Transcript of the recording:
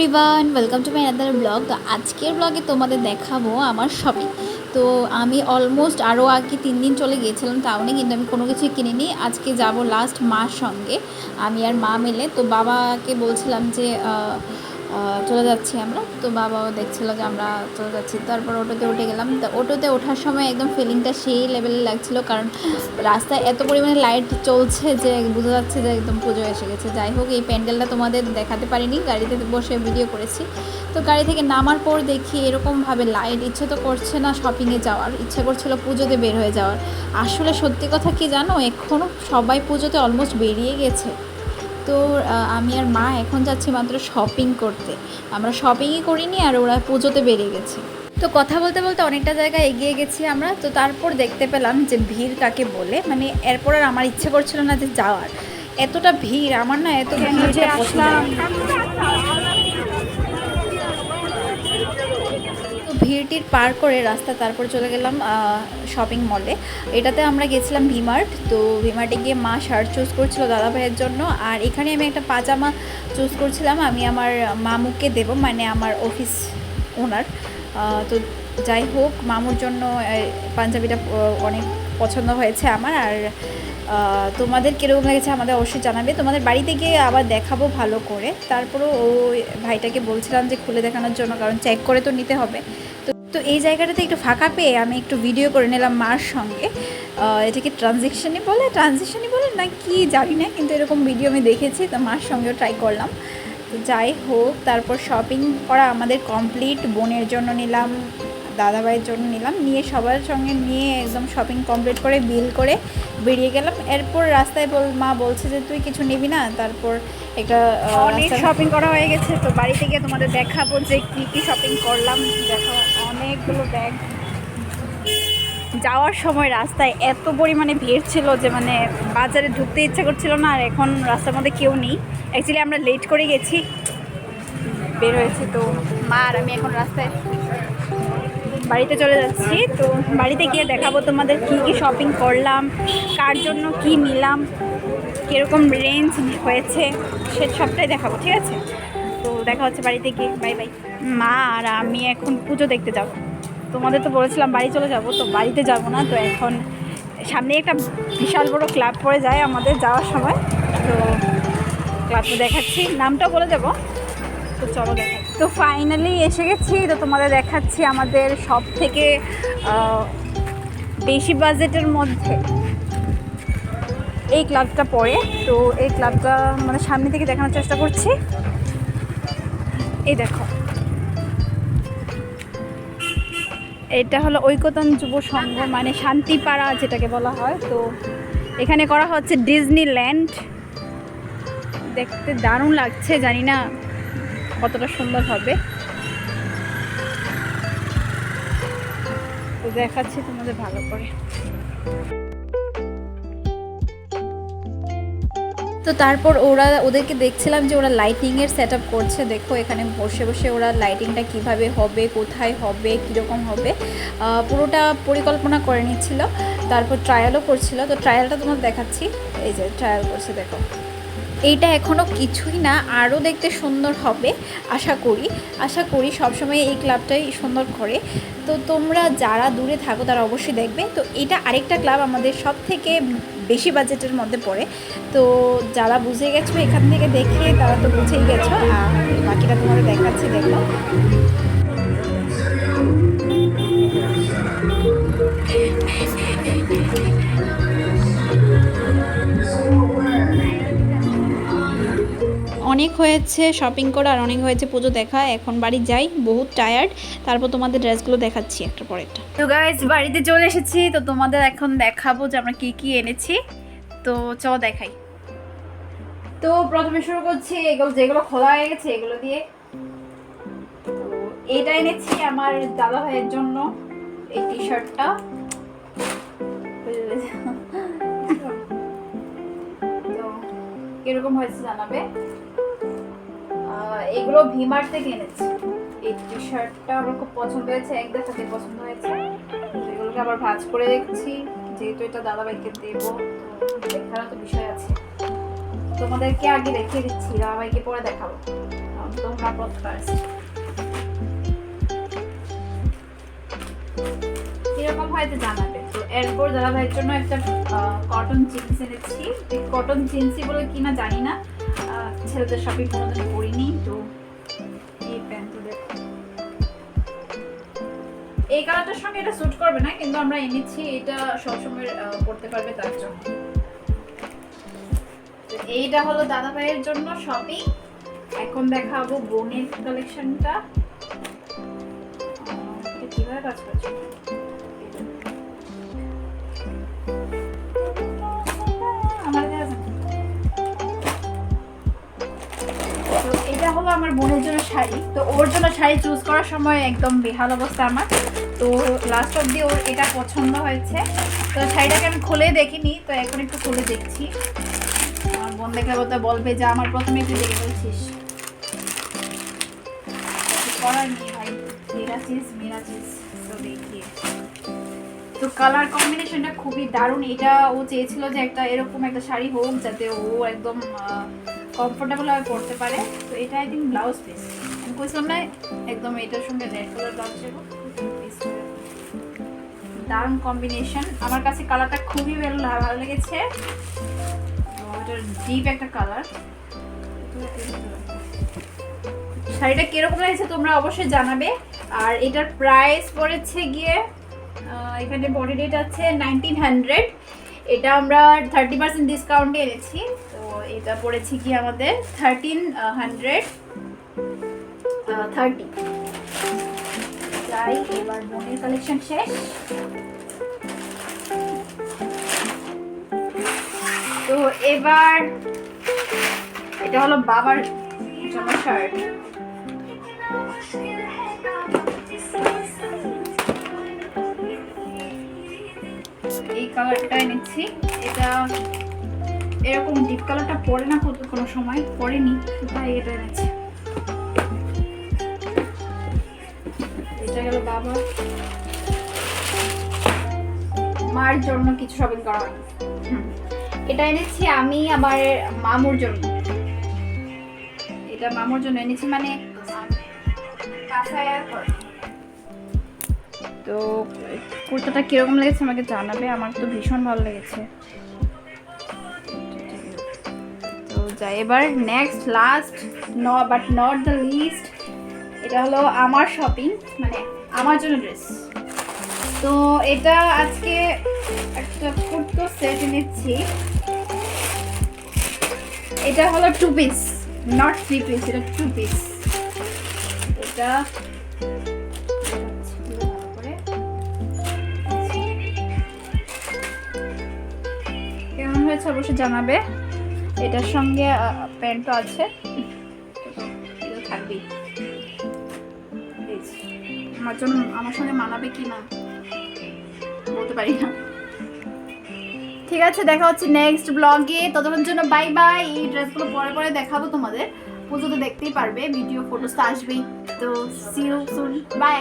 Everyone welcome to my other blog তো আজকের ব্লগে তোমাদের দেখাবো আমার শপিং তো আমি অলমোস্ট আরও আগে তিন দিন চলে গিয়েছিলাম টাউনে কিন্তু আমি কোনো কিছুই কিনিনি। আজকে যাব লাস্ট মার সঙ্গে, আমি আর মা মিলে। তো বাবাকে বলছিলাম যে চলে যাচ্ছি আমরা। তো বাবাও দেখছিল যে আমরা চলে যাচ্ছি। তারপর অটোতে উঠে গেলাম। তো অটোতে ওঠার সময় একদম ফিলিংটা সেই লেভেলে লাগছিল। কারণ রাস্তায় এত পরিমাণে লাইট চলছে যে বোঝা যাচ্ছে যে একদম পুজো এসে গেছে। যাই হোক, এই প্যান্ডেলটা তোমাদের দেখাতে পারিনি। গাড়িতে বসে ভিডিও করেছি। তো গাড়ি থেকে নামার পর দেখি এরকমভাবে লাইট ইচ্ছে তো করছে না শপিংয়ে যাওয়ার। ইচ্ছে করছিল পুজোতে বের হয়ে যাওয়ার। আসলে সত্যি কথা কি জানো? এখনও সবাই পুজোতে অলমোস্ট বেরিয়ে গেছে। তো আমি আর মা এখন যাচ্ছি মাত্র শপিং করতে। আমরা শপিংই করিনি আর ওরা পুজোতে বেরিয়ে গেছে। তো কথা বলতে বলতে অনেকটা জায়গায় এগিয়ে গেছি আমরা। তো তারপর দেখতে পেলাম যে ভিড় কাকে বলে। মানে এরপর আর আমার ইচ্ছে করছিল না যে যাওয়ার। এতটা ভিড়, আমার না এত ভিড় আসলাম। তো পার করে রাস্তা তারপর চলে গেলাম শপিং মলে এটাতে আমরা গেছিলাম ভিমার্ট তো ভিমার্টে গিয়ে মা শার্ট চুজ করছিল দাদা ভাইয়ের জন্য। আর এখানে আমি একটা পাজামা চুজ করছিলাম। আমি আমার মামুকে দেব মানে আমার অফিস ওনার তো যাই হোক, মামুর জন্য পাঞ্জাবিটা অনেক পছন্দ হয়েছে আমার। আর তোমাদের কীরকম লেগেছে আমাদের অবশ্যই জানাবে। তোমাদের বাড়িতে গিয়ে আবার দেখাবো ভালো করে। তারপরেও ওই ভাইটাকে বলছিলাম যে খুলে দেখানোর জন্য, কারণ চেক করে তো নিতে হবে। তো এই জায়গাটাতে একটু ফাঁকা পেয়ে আমি একটু ভিডিও করে নিলাম মার সঙ্গে। এটাকে ট্রানজেকশনই বলে? ট্রানজেকশনই বলে না কি জানি না কিন্তু এরকম ভিডিও আমি দেখেছি তো মার সঙ্গেও ট্রাই করলাম। তো যাই হোক তারপর শপিং করা আমাদের কমপ্লিট বোনের জন্য নিলাম দাদাভাইয়ের জন্য নিলাম নিয়ে সবার সঙ্গে নিয়ে একদম শপিং কমপ্লিট করে বিল করে বেরিয়ে গেলাম। এরপর রাস্তায় বল মা বলছে যে তুই কিছু নিবি না? তারপর একটা অনেক শপিং করা হয়ে গেছে তো বাড়িতে গিয়ে তোমাদের দেখাবো যে কী কী শপিং করলাম দেখো অনেকগুলো ব্যাগ যাওয়ার সময় রাস্তায় এত পরিমাণে ভিড় ছিল যে মানে বাজারে ঢুকতে ইচ্ছা করছিল না, আর এখন রাস্তার মধ্যে কেউ নেই। অ্যাকচুয়ালি আমরা লেট করে গেছি। বের হয়েছে তো মা আর আমি এখন রাস্তায়। বাড়িতে চলে যাচ্ছি তো বাড়িতে গিয়ে দেখাবো তোমাদের কি কি শপিং করলাম, কার জন্য কি নিলাম, কীরকম রেঞ্জ হয়েছে, সে সবটাই দেখাবো, ঠিক আছে? তো দেখা হচ্ছে বাড়িতে গিয়ে। বাই বাই মা আর আমি এখন পুজো দেখতে যাব। তোমাদের তো বলেছিলাম বাড়ি চলে যাব, তো বাড়িতে যাব না, তো এখন সামনে একটা বিশাল বড় ক্লাব পড়ে যায় আমাদের যাওয়ার সময়। তো ক্লাবটা দেখাচ্ছি, নামটা বলে দেবো। তো চলো দেখাই। তো ফাইনালি এসে গেছি, তো তোমাদের দেখাচ্ছি আমাদের সব থেকে বেশি বাজেটের মধ্যে এই ক্লাবটা পড়ে। তো এই ক্লাবটা মানে সামনে থেকে দেখানোর চেষ্টা করছি। এই দেখো। এটা হলো ঐকতন যুব সংঘ মানে শান্তিপাড়া যেটাকে বলা হয়। তো এখানে করা হচ্ছে ডিজনিল্যান্ড। দেখতে দারুণ লাগছে, জানি না কতটা সুন্দর হবে। তো দেখাচ্ছি তোমাদের ভালো করে। তো তারপর ওরা, ওদেরকে দেখছিলাম যে ওরা লাইটিংয়ের সেট আপ করছে। দেখো, এখানে বসে বসে ওরা লাইটিংটা কীভাবে হবে, কোথায় হবে, কীরকম হবে। পুরোটা পরিকল্পনা করে নিচ্ছিল। তারপর ট্রায়ালও করছিল। তো ট্রায়ালটা তোমার দেখাচ্ছি। এই যে ট্রায়াল করছে, দেখো। এইটা এখনও কিছুই না, আরও দেখতে সুন্দর হবে, আশা করি। আশা করি সবসময় এই ক্লাবটাই সুন্দর করে। তো তোমরা যারা দূরে থাকো তারা অবশ্যই দেখবে। তো এটা আরেকটা ক্লাব আমাদের সব থেকে বেশি বাজেটের মধ্যে পড়ে। তো যারা বুঝে গেছো এখান থেকে দেখে তারা তো বুঝেই গেছো। আর বাকিটা তোমার দেখাচ্ছি, দেখো। অনেক হয়েছে শপিং করা আর অনেক হয়েছে, পুজো দেখা, এখন বাড়ি যাই, বহুত টায়ার্ড তারপর তোমাদের ড্রেসগুলো দেখাচ্ছি একটা পর একটা। তো গাইজ বাড়িতে চলে এসেছি, তো তোমাদের এখন দেখাবো যে আমরা কি কি এনেছি। তো চ দেখাই। তো প্রথমে শুরু করছি, এগুলো যেগুলো খোলা হয়ে গেছে, এগুলো দিয়ে। এটা এনেছি আমার দাদা ভাইয়ের জন্য, এই টি শার্টটা তো কীরকম হয়েছে জানাবে। এগুলো ভিমার্ট থেকে এনেছি। এই টি শার্টটা আমার খুব পছন্দ হয়েছে, এক দেখাতে পছন্দ হয়েছে। এগুলোকে আবার ভাঁজ করে দেখছি যেহেতু এটা দাদাভাইকে দেবো, তো দেখারও তো বিষয় আছে। তোমাদেরকে আগে দেখিয়ে দিচ্ছি, দাদাভাইকে পরে দেখাবো। তোমরা ফার্স্ট কীরকম হয়তো জানাবে? তো এরপর দাদা ভাইয়ের জন্য একটা কটন জিন্স এনেছি। কটন জিন্সই বলে কিনা জানি না। ছেলেদের শপিং কোনোদিন করিনি তো এই প্যান্টটা এই কালারটার সঙ্গে এটা স্যুট করবে না, কিন্তু আমরা এনেছি, এটা সবসময় পরতে পারবে তার জন্য। এইটা হলো দাদা ভাইয়ের জন্য শপিং এখন দেখাবো বোনের কালেকশনটা কীভাবে কাজ করছে? আমার বোনের জন্য শাড়ি। তো ওর জন্য শাড়ি চুজ করার সময় একদম বেহাল অবস্থা আমার। তো লাস্ট অব্দি ওর এটা পছন্দ হয়েছে। তো শাড়িটাকে আমি খুলে দেখিনি, তো এখন একটু খুলে দেখছি। আমার বোন দেখে বলতে বলবে যে, আমার প্রথমে তুই দেখে বলছিস করার নেই ভাই। মেরা চিজ তো দেখিয়ে তো কালার কম্বিনেশনটা খুবই দারুণ। এটা ও চেয়েছিল যে একটা এরকম একটা শাড়ি হোক যাতে ও একদম কমফোর্টেবল ভাবে পরতে পারে। তো এটা আই থিঙ্ক ব্লাউজ পিস আমি কইছিলাম না, একদম এটার সঙ্গে রেড কালার ব্লাউজ দেবো। দারুণ কম্বিনেশন আমার কাছে কালারটা খুবই ভালো লেগেছে। তো এটার ডিপ একটা কালার শাড়িটা কীরকম লাগছে তোমরা অবশ্যই জানাবে। আর এটার প্রাইস পড়েছে গিয়ে এখানে বডি রেট আছে নাইনটিন হান্ড্রেড এটা আমরা থার্টি পার্সেন্ট ডিসকাউন্টে এনেছি। তো এটা পড়েছি কি আমাদের থার্টিন হান্ড্রেড থার্টি যাই, এবার বোনের কালেকশন শেষ। তো এবার এটা হলো বাবার জামা শার্ট। এই কালারটা এনেছি এটা এরকম ডিপ কালারটা পরে না কোনো সময়, পরেনি, তাই এটা এনেছি। এটা গেল বাবা। মার জন্য কিছু শপিং করা হয়নি এটা এনেছি আমি আমার মামুর জন্য। এটা মামুর জন্য এনেছি মানে করে। তো কুর্তাটা কীরকম লেগেছে আমাকে জানাবে? আমার তো ভীষণ ভালো লেগেছে। তো যাই, এবার নেক্সট লাস্ট ন বাট নট দ্য লিস্ট এটা হলো আমার শপিং মানে আমার জন্য ড্রেস তো এটা আজকে একটা কুর্তো সেট এনেছি। এটা হলো two piece not three piece এটা টু পিস এটা হয়েছে, অবশ্যই জানাবে। এটার সঙ্গে প্যান্টও আছে। থাকবেই আমার জন্য, আমার সঙ্গে মানাবে কি না, বলতে পারি না। ঠিক আছে, দেখা হচ্ছে নেক্সট ব্লগে ততক্ষণ জন্য বাই বাই এই ড্রেসগুলো পরে পরে দেখাবো তোমাদের। পুজো তো দেখতেই পারবে ভিডিও ফটোস তো আসবেই। তো সি ইউ সুন বাই